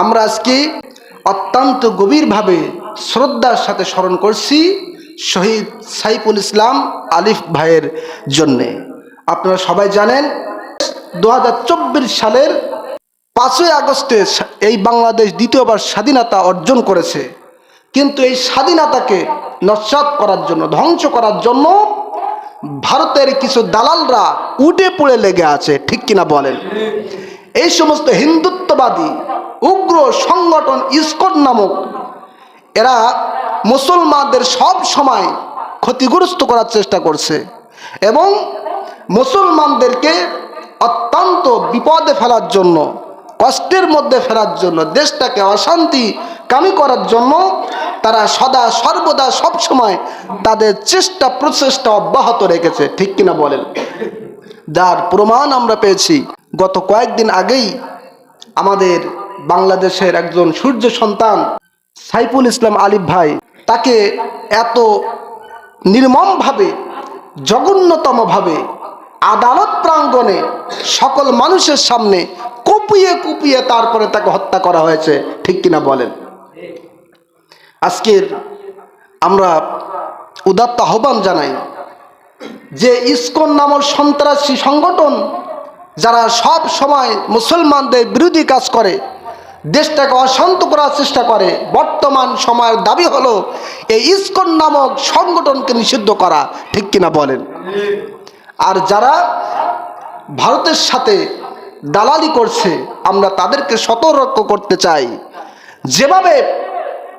আমরা আজকে অত্যন্ত গভীরভাবে শ্রদ্ধার সাথে স্মরণ করছি শহীদ সাইফুল ইসলাম আলিফ ভাইয়ের জন্যে। আপনারা সবাই জানেন দু হাজার চব্বিশ সালের পাঁচই আগস্টে এই বাংলাদেশ দ্বিতীয়বার স্বাধীনতা অর্জন করেছে। কিন্তু এই স্বাধীনতাকে নস্বাত করার জন্য, ধ্বংস করার জন্য ভারতের কিছু দালালরা উঠে পড়ে লেগে আছে, ঠিক কিনা বলেন? এই সমস্ত হিন্দুত্ববাদী উগ্র সংগঠন ইস্কন নামক, এরা মুসলমানদের সব সময় ক্ষতিগ্রস্ত করার চেষ্টা করছে এবং মুসলমানদেরকে অত্যন্ত বিপদে ফেলার জন্য, কষ্টের মধ্যে ফেরার জন্য, দেশটাকে অশান্তি কামি করার জন্য তারা সদা সর্বদা সব সময় তাদের চেষ্টা প্রচেষ্টা অব্যাহত রেখেছে। ঠিক কিনা বলেন? যার প্রমাণ আমরা পেয়েছি, গত কয়েকদিন আগেই আমাদের বাংলাদেশের একজন সূর্য সন্তান সাইফুল ইসলাম আলিফ ভাই, তাকে এত নির্মমভাবে, জঘন্যতমভাবে, আদালত প্রাঙ্গণে সকল মানুষের সামনে কুপিয়ে কুপিয়ে তারপরে তাকে হত্যা করা হয়েছে, ঠিক কিনা বলেন? আজকের আমরা উদাত্ত আহ্বান জানাই যে ইস্কন নামক সন্ত্রাসী সংগঠন, যারা সব সময় মুসলমানদের বিরোধী কাজ করে দেশটাকে অশান্ত করার চেষ্টা করে। বর্তমান সময়ের দাবি হলো এই ইস্কন নামক সংগঠনকে নিষিদ্ধ করা। ঠিক কিনা বলেন? আর যারা ভারতের সাথে দালালি করছে, আমরা তাদেরকে সতর্ক করতে চাই। যেভাবে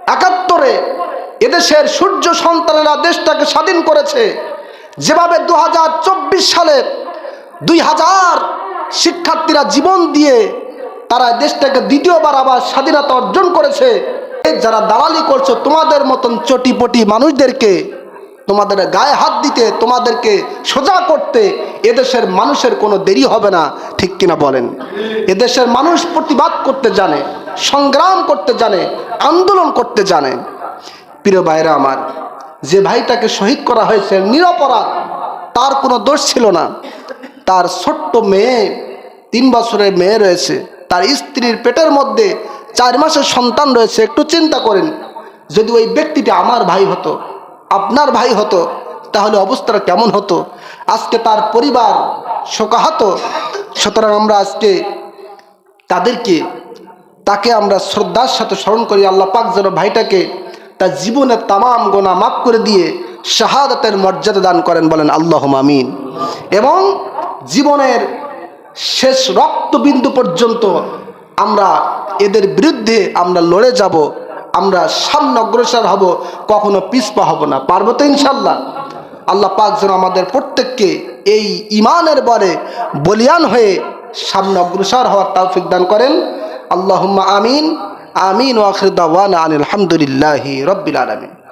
একাত্তরে এদেশের সূর্য সন্তানেরা দেশটাকে স্বাধীন করেছে, যেভাবে দু হাজার চব্বিশ সালে দুই হাজার শিক্ষার্থীরা জীবন দিয়ে তারা দেশটাকে দ্বিতীয়বার আবার স্বাধীনতা অর্জন করেছে। যারা দালালি করছ, তোমাদের মতন চটিপটি মানুষদেরকে, তোমাদের গায়ে হাত দিতে, তোমাদেরকে সোজা করতে এদেশের মানুষের কোনো দেরি হবে না। ঠিক কিনা বলেন? এদেশের মানুষ প্রতিবাদ করতে জানে, সংগ্রাম করতে জানে, আন্দোলন করতে জানে। প্রিয় ভাইরা আমার, যে ভাইটাকে শহীদ করা হয়েছে নিরপরাধ, তার কোনো দোষ ছিল না। তার ছোট্ট মেয়ে, তিন বছরের মেয়ে রয়েছে। তার স্ত্রীর পেটের মধ্যে চার মাসের সন্তান রয়েছে, একটু চিন্তা করেন। যদি ওই ব্যক্তিটি আমার ভাই হতো, আপনার ভাই হতো, তাহলে অবস্থাটা কেমন হতো? আজকে তার পরিবার শোকাহত, সুতরাং আমরা আজকে তাদেরকে, তাকে আমরা শ্রদ্ধার সাথে স্মরণ করি, আল্লাহ পাক যেন ভাইটাকে তার জীবনের তামাম গোনা মাফ করে দিয়ে শাহাদাতের মর্যাদা দান করেন, বলেন আল্লাহ মামিন এবং জীবনের শেষ রক্তবিন্দু পর্যন্ত আমরা এদের বিরুদ্ধে আমরা লড়ে যাব, আমরা সামনে অগ্রসর হব, কখনো পিছপা হব না। পারব তো ইনশাল্লাহ। আল্লাহ পাক যেন আমাদের প্রত্যেককে এই ইমানের বরে বলিয়ান হয়ে সামনে অগ্রসর হওয়ার তৌফিক দান করেন। আল্লাহুম্মা আমিন। আমিন ওয়াখির দাওয়ানা আনিল হামদুলিল্লাহি রব্বিল আলামিন।